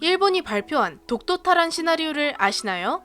일본이 발표한 독도 탈환 시나리오를 아시나요?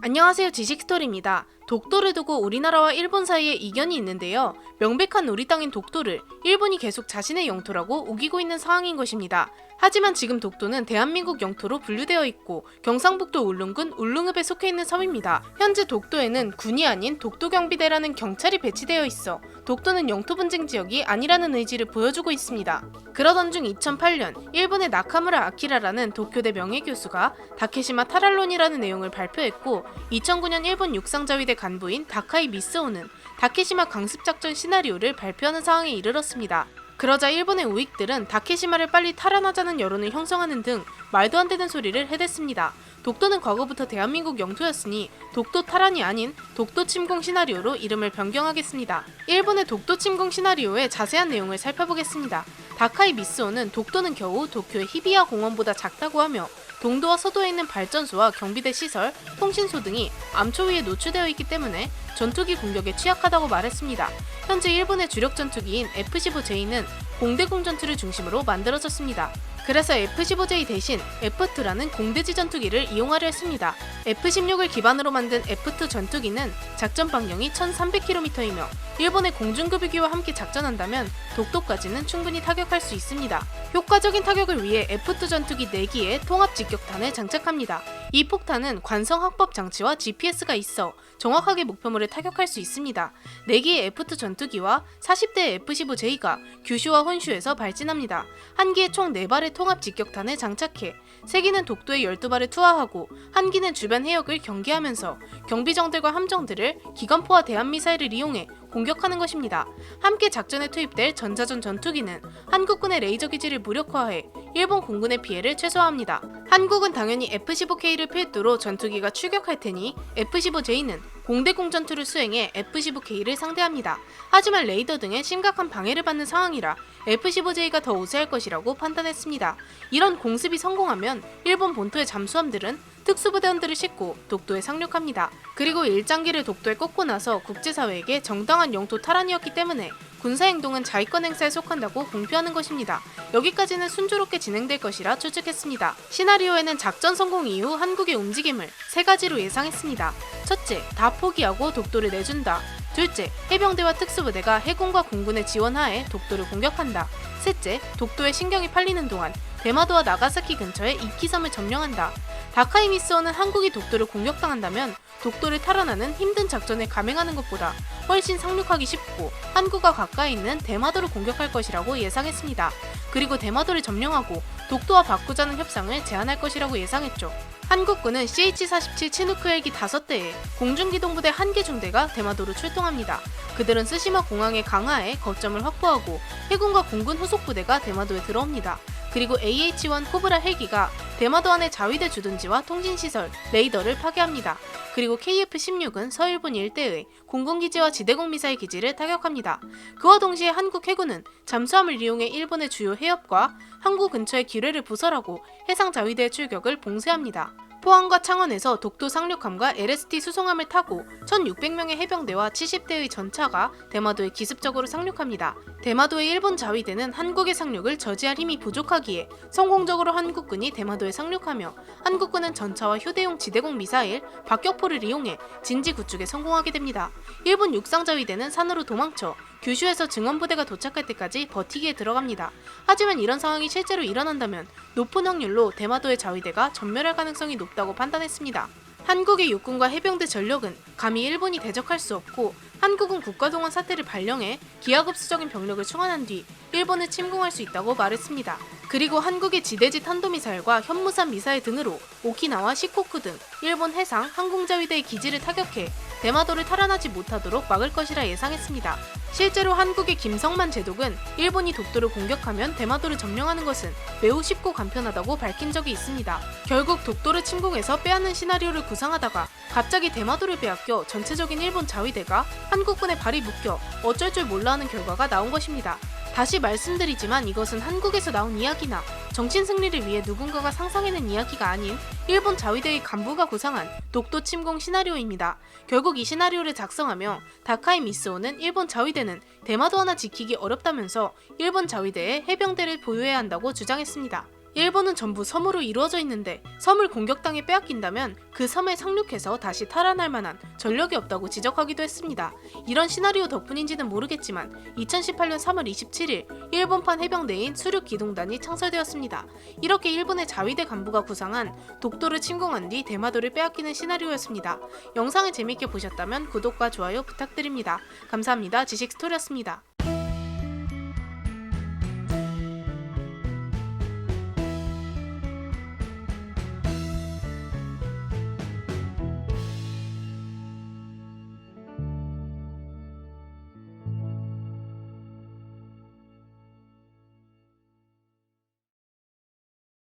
안녕하세요 지식스토리입니다. 독도를 두고 우리나라와 일본 사이에 이견이 있는데요. 명백한 우리 땅인 독도를 일본이 계속 자신의 영토라고 우기고 있는 상황인 것입니다. 하지만 지금 독도는 대한민국 영토로 분류되어 있고 경상북도 울릉군 울릉읍에 속해 있는 섬입니다. 현재 독도에는 군이 아닌 독도경비대라는 경찰이 배치되어 있어 독도는 영토 분쟁 지역이 아니라는 의지를 보여주고 있습니다. 그러던 중 2008년 일본의 나카무라 아키라라는 도쿄대 명예교수가 다케시마 타랄론이라는 내용을 발표했고 2009년 일본 육상자위대 간부인 다카이 미스오는 다케시마 강습작전 시나리오를 발표하는 상황에 이르렀습니다. 그러자 일본의 우익들은 다케시마를 빨리 탈환하자는 여론을 형성하는 등 말도 안 되는 소리를 해댔습니다. 독도는 과거부터 대한민국 영토였으니 독도 탈환이 아닌 독도 침공 시나리오로 이름을 변경하겠습니다. 일본의 독도 침공 시나리오의 자세한 내용을 살펴보겠습니다. 다카이 미스오는 독도는 겨우 도쿄의 히비야 공원보다 작다고 하며 동도와 서도에 있는 발전소와 경비대 시설, 통신소 등이 암초 위에 노출되어 있기 때문에 전투기 공격에 취약하다고 말했습니다. 현재 일본의 주력 전투기인 F-15J는 공대공 전투를 중심으로 만들어졌습니다. 그래서 F-15J 대신 F-2라는 공대지 전투기를 이용하려 했습니다. F-16을 기반으로 만든 F-2 전투기는 작전 반경이 1,300km이며 일본의 공중급유기와 함께 작전한다면 독도까지는 충분히 타격할 수 있습니다. 효과적인 타격을 위해 F-2 전투기 4기에 통합 직격탄을 장착합니다. 이 폭탄은 관성 확법 장치와 GPS가 있어 정확하게 목표물을 타격할 수 있습니다. 4기의 F2 전투기와 40대의 F-15J가 규슈와 혼슈에서 발진합니다. 한 기에 총 4발의 통합 직격탄을 장착해 3기는 독도에 12발을 투하하고 한 기는 주변 해역을 경계하면서 경비정들과 함정들을 기관포와 대한미사일을 이용해 공격하는 것입니다. 함께 작전에 투입될 전자전 전투기는 한국군의 레이저 기지를 무력화해 일본 공군의 피해를 최소화합니다. 한국은 당연히 F-15K를 필두로 전투기가 출격할 테니 F-15J는 공대공 전투를 수행해 F-15K를 상대합니다. 하지만 레이더 등의 심각한 방해를 받는 상황이라 F-15J가 더 우세할 것이라고 판단했습니다. 이런 공습이 성공하면 일본 본토의 잠수함들은 특수부대원들을 싣고 독도에 상륙합니다. 그리고 일장기를 독도에 꽂고 나서 국제사회에게 정당한 영토 탈환이었기 때문에 군사행동은 자위권 행사에 속한다고 공표하는 것입니다. 여기까지는 순조롭게 진행될 것이라 추측했습니다. 시나리오에는 작전 성공 이후 한국의 움직임을 세 가지로 예상했습니다. 첫째, 다 포기하고 독도를 내준다. 둘째, 해병대와 특수부대가 해군과 공군의 지원하에 독도를 공격한다. 셋째, 독도에 신경이 팔리는 동안 대마도와 나가사키 근처에 이키섬을 점령한다. 다카이 미스오는 한국이 독도를 공격당한다면 독도를 탈환하는 힘든 작전을 감행하는 것보다 훨씬 상륙하기 쉽고 한국과 가까이 있는 대마도를 공격할 것이라고 예상했습니다. 그리고 대마도를 점령하고 독도와 바꾸자는 협상을 제안할 것이라고 예상했죠. 한국군은 CH-47 치누크 헬기 5대에 공중기동부대 1개 중대가 대마도로 출동합니다. 그들은 스시마 공항의 강화에 거점을 확보하고 해군과 공군 후속 부대가 대마도에 들어옵니다. 그리고 AH-1 코브라 헬기가 대마도 안의 자위대 주둔지와 통신시설, 레이더를 파괴합니다. 그리고 KF-16은 서일본 일대의 공군기지와 지대공 미사일 기지를 타격합니다. 그와 동시에 한국 해군은 잠수함을 이용해 일본의 주요 해협과 항구 근처의 기뢰를 부설하고 해상 자위대의 출격을 봉쇄합니다. 포항과 창원에서 독도 상륙함과 LST 수송함을 타고 1,600명의 해병대와 70대의 전차가 대마도에 기습적으로 상륙합니다. 대마도의 일본 자위대는 한국의 상륙을 저지할 힘이 부족하기에 성공적으로 한국군이 대마도에 상륙하며 한국군은 전차와 휴대용 지대공 미사일, 박격포를 이용해 진지 구축에 성공하게 됩니다. 일본 육상자위대는 산으로 도망쳐 규슈에서 증원부대가 도착할 때까지 버티기에 들어갑니다. 하지만 이런 상황이 실제로 일어난다면 높은 확률로 대마도의 자위대가 전멸할 가능성이 높다고 판단했습니다. 한국의 육군과 해병대 전력은 감히 일본이 대적할 수 없고 한국은 국가동원 사태를 발령해 기하급수적인 병력을 충원한 뒤 일본을 침공할 수 있다고 말했습니다. 그리고 한국의 지대지 탄도미사일과 현무산 미사일 등으로 오키나와 시코쿠 등 일본 해상 항공자위대의 기지를 타격해 대마도를 탈환하지 못하도록 막을 것이라 예상했습니다. 실제로 한국의 김성만 제독은 일본이 독도를 공격하면 대마도를 점령하는 것은 매우 쉽고 간편하다고 밝힌 적이 있습니다. 결국 독도를 침공해서 빼앗는 시나리오를 구상하다가 갑자기 대마도를 빼앗겨 전체적인 일본 자위대가 한국군의 발이 묶여 어쩔 줄 몰라 하는 결과가 나온 것입니다. 다시 말씀드리지만 이것은 한국에서 나온 이야기나 정친 승리를 위해 누군가가 상상해낸 이야기가 아닌 일본 자위대의 간부가 구상한 독도 침공 시나리오입니다. 결국 이 시나리오를 작성하며 다카이 미스오는 일본 자위대는 대마도 하나 지키기 어렵다면서 일본 자위대에 해병대를 보유해야 한다고 주장했습니다. 일본은 전부 섬으로 이루어져 있는데 섬을 공격당해 빼앗긴다면 그 섬에 상륙해서 다시 탈환할 만한 전력이 없다고 지적하기도 했습니다. 이런 시나리오 덕분인지는 모르겠지만 2018년 3월 27일 일본판 해병대인 수륙기동단이 창설되었습니다. 이렇게 일본의 자위대 간부가 구상한 독도를 침공한 뒤 대마도를 빼앗기는 시나리오였습니다. 영상을 재밌게 보셨다면 구독과 좋아요 부탁드립니다. 감사합니다. 지식스토리였습니다.